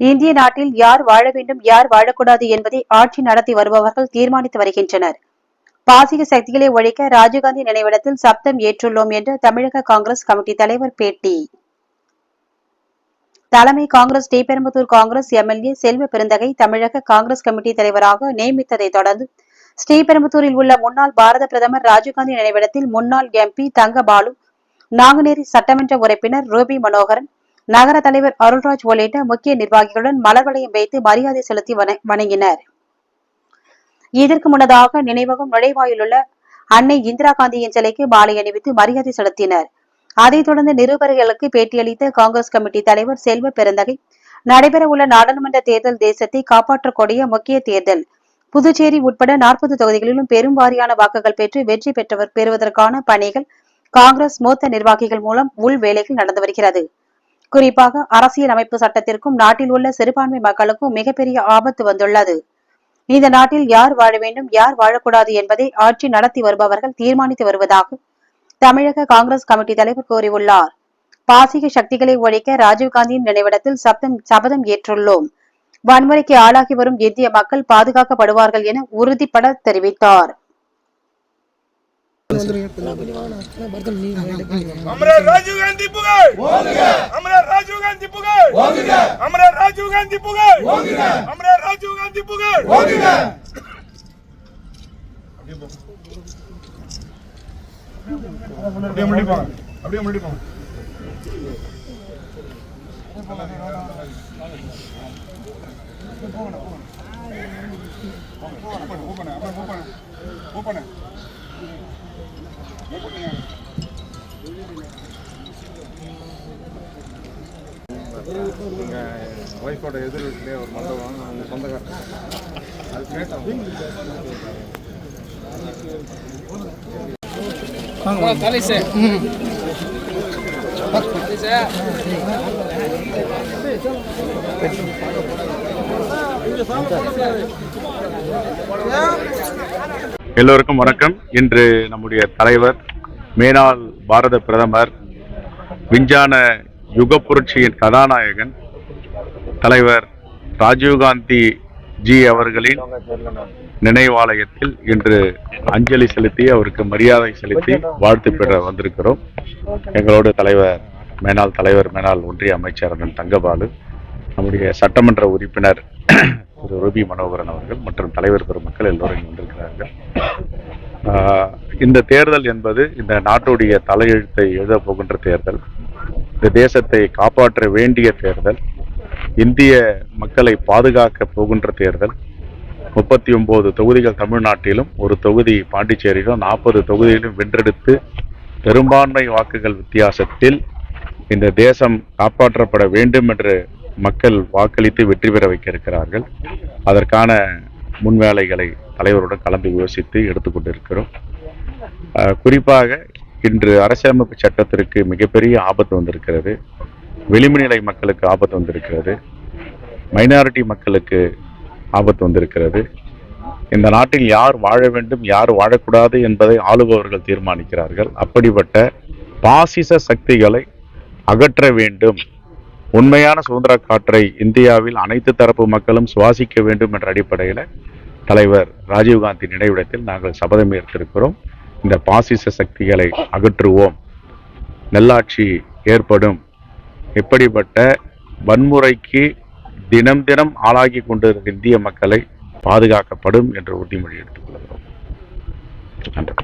இந்திய நாட்டில் யார் வாழ வேண்டும் யார் வாழக்கூடாது என்பதை ஆட்சி நடத்தி வருபவர்கள் தீர்மானித்து வருகின்றனர். பாசிக சக்திகளை ஒழிக்க ராஜீவ்காந்தி நினைவிடத்தில் சப்தம் ஏற்றுள்ளோம் என்று தமிழக காங்கிரஸ் கமிட்டி தலைவர் பேட்டி. தலைமை காங்கிரஸ் ஸ்ரீபெரும்புத்தூர் காங்கிரஸ் எம்எல்ஏ செல்வ பெருந்தகை தமிழக காங்கிரஸ் கமிட்டி தலைவராக நியமித்ததை தொடர்ந்து ஸ்ரீபெரும்புத்தூரில் உள்ள முன்னாள் பாரத பிரதமர் ராஜீவ்காந்தி நினைவிடத்தில் முன்னாள் எம்பி தங்கபாலு நாங்குநேரி சட்டமன்ற உறுப்பினர் ரூபி மனோகரன் நகர தலைவர் அருள்ராஜ் உள்ளிட்ட முக்கிய நிர்வாகிகளுடன் மலர் வளையம் வைத்து மரியாதை செலுத்தி வணங்கினர். இதற்கு முன்னதாக நினைவகம் நுழைவாயிலுள்ள அன்னை இந்திரா காந்தியின் சிலைக்கு மாலை அணிவித்து மரியாதை செலுத்தினர். அதைத் தொடர்ந்து நிருபர்களுக்கு பேட்டியளித்த காங்கிரஸ் கமிட்டி தலைவர் செல்வ பெருந்தகை நடைபெறவுள்ள நாடாளுமன்ற தேர்தல் தேசத்தை காப்பாற்றக்கூடிய முக்கிய தேர்தல் புதுச்சேரி உட்பட நாற்பது தொகுதிகளிலும் பெரும் வாரியான வாக்குகள் பெற்று வெற்றி பெற்றவர் பெறுவதற்கான பணிகள் காங்கிரஸ் மூத்த நிர்வாகிகள் மூலம் உள் வேலைகள் நடந்து வருகிறது. குறிப்பாக அரசியல் அமைப்பு சட்டத்திற்கும் நாட்டில் உள்ள சிறுபான்மை மக்களுக்கும் மிகப்பெரிய ஆபத்து வந்துள்ளது. இந்த நாட்டில் யார் வாழ வேண்டும் யார் வாழக்கூடாது என்பதை ஆட்சி நடத்தி வருபவர்கள் தீர்மானித்து வருவதாக தமிழக காங்கிரஸ் கமிட்டி தலைவர் கூறியுள்ளார். பாசிக சக்திகளை ஒழிக்க ராஜீவ்காந்தியின் நினைவிடத்தில் சப்தம் சபதம் ஏற்றுள்ளோம். வன்முறைக்கு ஆளாகி வரும் இந்திய மக்கள் பாதுகாக்கப்படுவார்கள் என உறுதிபட தெரிவித்தார். அமரர் ராஜீவ் காந்தி புகழ். அமரர் ராஜீவ் காந்தி புகழ். அமரர் ராஜீவ் காந்தி புகழ். அமரர் ராஜீவ் காந்தி புகழ். அப்படியே முடிப்பாங்க அப்படியே முடிப்பாங்க எங்கள் ஒய்ஃபோட எதிர் வீட்டிலே ஒரு மண்டபம் அவங்க சொந்தக்காரன் அது கேட்டோம். எல்லோருக்கும் வணக்கம். இன்று நம்முடைய தலைவர் மேனாள் பாரத பிரதமர் விஞ்ஞான யுக புரட்சியின் கதாநாயகன் தலைவர் ராஜீவ்காந்தி ஜி அவர்களின் நினைவாலயத்தில் இன்று அஞ்சலி செலுத்தி அவருக்கு மரியாதை செலுத்தி வாழ்த்து பெற வந்திருக்கிறோம். எங்களோட தலைவர் மேனாள் தலைவர் மேனாள் ஒன்றிய அமைச்சர் அண்ணன் தங்கபாலு நம்முடைய சட்டமன்ற உறுப்பினர் திரு ரூபி மனோகரன் அவர்கள் மற்றும் தலைவர் பெருமக்கள் எல்லோரும் வந்திருக்கிறார்கள் ஆஹ் இந்த தேர்தல் என்பது இந்த நாட்டுடைய தலையெழுத்தை எழுதப் போகின்ற தேர்தல். இந்த தேசத்தை காப்பாற்ற வேண்டிய தேர்தல் இந்திய மக்களை பாதுகாக்க போகின்ற தேர்தல் முப்பத்தி ஒன்பது தொகுதிகள் தமிழ்நாட்டிலும் ஒரு தொகுதி பாண்டிச்சேரியிலும் நாற்பது தொகுதியிலும் வென்றெடுத்து பெரும்பான்மை வாக்குகள் வித்தியாசத்தில் இந்த தேசம் காப்பாற்றப்பட வேண்டும் என்று மக்கள் வாக்களித்து வெற்றி பெற வைக்க இருக்கிறார்கள் அதற்கான முன்வேலைகளை தலைவருடன் கலந்து யோசித்து எடுத்துக்கொண்டிருக்கிறோம் குறிப்பாக இன்று அரசியலமைப்பு சட்டத்திற்கு மிகப்பெரிய ஆபத்து வந்திருக்கிறது. வெளிமநிலை மக்களுக்கு ஆபத்து வந்திருக்கிறது. மைனாரிட்டி மக்களுக்கு ஆபத்து வந்திருக்கிறது. இந்த நாட்டில் யார் வாழ வேண்டும் யார் வாழக்கூடாது என்பதை ஆளுபவர்கள் தீர்மானிக்கிறார்கள். அப்படிப்பட்ட பாசிச சக்திகளை அகற்ற வேண்டும். உண்மையான சுதந்திர காற்றை இந்தியாவில் அனைத்து தரப்பு மக்களும் சுவாசிக்க வேண்டும் என்ற அடிப்படையில் தலைவர் ராஜீவ்காந்தி நினைவிடத்தில் நாங்கள் சபதம் ஏற்றிருக்கிறோம் இந்த பாசிச சக்திகளை அகற்றுவோம். நல்லாட்சி ஏற்படும். இப்படிப்பட்ட வன்முறைக்கு தினம் தினம் ஆளாகி கொண்டிருக்கிற இந்திய மக்களை பாதுகாக்கப்படும் என்ற உறுதிமொழி எடுத்துக்கொள்கிறோம் நன்றி.